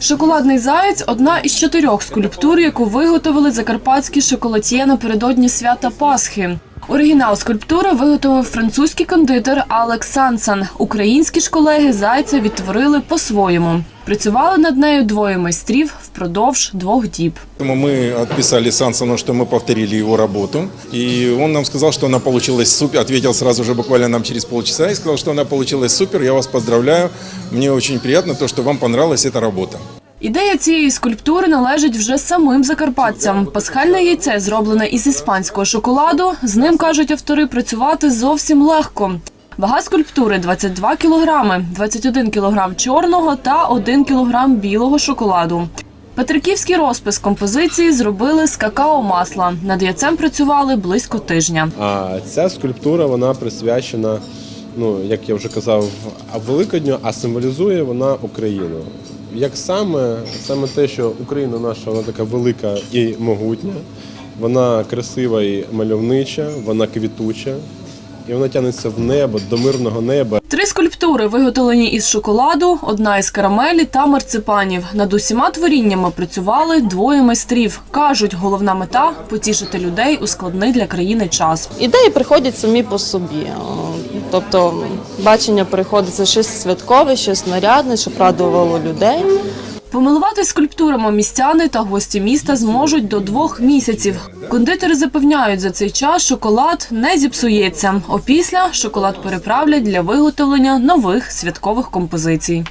Шоколадний заєць одна із чотирьох скульптур, яку виготовили закарпатські шоколад'є напередодні свята Пасхи. Оригінал скульптури виготовив французький кондитер Алекс Сансан. Українські ж колеги зайця відтворили по-своєму. Працювали над нею двоє майстрів впродовж двох діб. Поэтому Мы отписали Сансону, что мы повторили его работу. И он нам сказал, что она получилась супер. Ответил сразу же, буквально нам через полчаса, и сказал, что она получилась супер. Я вас поздравляю. Мне очень приятно, то, что вам понравилась эта работа. Ідея цієї скульптури належить вже самим закарпатцям. Пасхальне яйце зроблене із іспанського шоколаду. З ним кажуть автори працювати зовсім легко. Вага скульптури 22 кілограми, 21 кілограм чорного та 1 кілограм білого шоколаду. Петриківський розпис композиції зробили з какао-масла. Над яйцем працювали близько тижня. А ця скульптура вона присвячена, ну як я вже казав, Великодню, а символізує вона Україну. Як саме, саме те, що Україна наша вона така велика і могутня, вона красива і мальовнича, вона квітуча, і вона тягнеться в небо до мирного неба. Скульптури виготовлені із шоколаду, одна із карамелі та марципанів. Над усіма творіннями працювали двоє майстрів. кажуть, головна мета потішити людей у складний для країни час. Ідеї приходять самі по собі. Тобто бачення приходить це щось святкове, щось нарядне, щоб радувало людей. Помилуватись скульптурами містяни та гості міста зможуть до двох місяців. Кондитери запевняють, за цей час шоколад не зіпсується. Опісля шоколад переправлять для виготовлення нових святкових композицій.